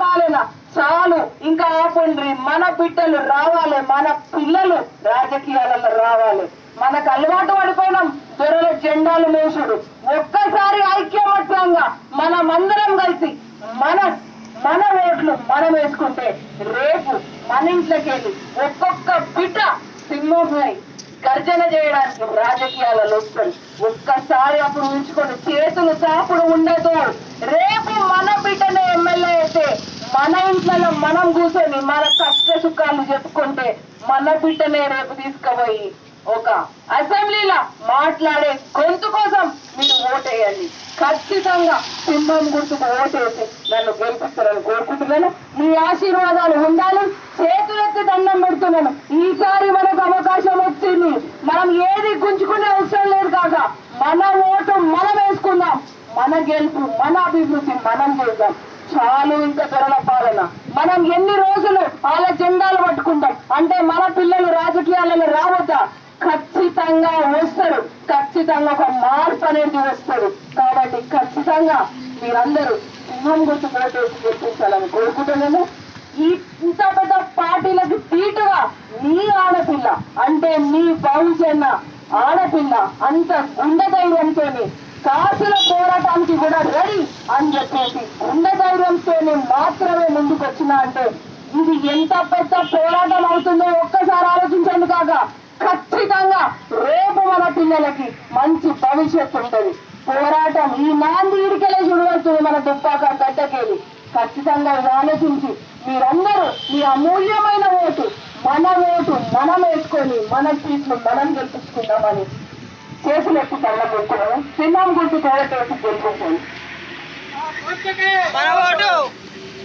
పాలన చాలు. ఇంకా ఆపండి. మన బిడ్డలు రావాలి. మన పిల్లలు రాజకీయాలలో రావాలి. మనకు అలవాటు పడిపోయినాం. దొరల జెండాలు మేసుడు. ఒక్కసారి ఐక్యమత్యంగా మనమందరం కలిసి మన మన ఓట్లు మనం వేసుకుంటే రేపు మన ఇంట్లోకి ఒక్కొక్క బిడ్డ సింహమై గర్జన చేయడానికి రాజకీయాలలో వస్తుంది ఒక్కసారి అప్పుడు ఉంచుకొని చేతులు చాపుడు ఉండదు రేపు మన బిడ్డనే ఎమ్మెల్యే అయితే మన ఇంట్లో మనం కూర్చొని మన కష్ట సుఖాలు చెప్పుకుంటే మన బిడ్డనే రేపు తీసుకుపోయి ఒక అసెంబ్లీలో మాట్లాడే గొంతు కోసం మీరు ఓటేయండి. ఖచ్చితంగా సింహం గుర్తుకు ఓటేసి నన్ను గెలిపిస్తారని కోరుకుంటున్నాను. మీ ఆశీర్వాదాలు ఉండాలి. చేతులెత్తి దండం పెడుతున్నాను. ఈసారి మనకు అవకాశం వచ్చింది. మనం ఏది గుంజుకునే అవసరం లేదు కాక మన ఓటు మనం వేసుకుందాం. మన గెలుపు మన అభివృద్ధి మనం చేద్దాం. చాలు ఇంకా త్వరల పాలన. మనం ఎన్ని రోజులు వాళ్ళ జెండాలు పట్టుకుంటాం? అంటే మన పిల్లలు రాజకీయాలలో రావద్దా? ఖచ్చితంగా వస్తారు. ఖచ్చితంగా ఒక మార్పు అనేది వస్తారు. కాబట్టి ఖచ్చితంగా మీరందరూ సింహం గుర్తు ఓటేసి గెలిపించాలని కోరుకుంటున్నాను ఈ ఇంత పెద్ద పార్టీలకు తీటుగా మీ ఆడపిల్ల అంటే మీ భవిష్యన్న ఆడపిల్ల అంత గుండె ధైర్యంతో కాసులో పోరాటానికి కూడా రెడీ అని చెప్పేసి ఉన్న ధైర్యంతోనే మాత్రమే ముందుకు వచ్చిన అంటే ఇది ఎంత పెద్ద పోరాటం అవుతుందో ఒక్కసారి ఆలోచించండి కాక ఖచ్చితంగా రేపు మన పిల్లలకి మంచి భవిష్యత్తు ఉంటుంది. పోరాటం ఈ నాంది ఇడికెళ్ళి చూడవస్తుంది మన దుబ్బాక గడ్డకెళ్ళి ఖచ్చితంగా ఇది ఆలోచించి మీరందరూ మీ అమూల్యమైన ఓటు మన ఓటు మనం వేసుకొని మన సీట్లు మనం గెలిపించుకుందామని చేతులు ఎత్తి కళ్ళ పెట్టుకోవడం చిన్నం గుర్తు కోరటేసి గెలిపించండి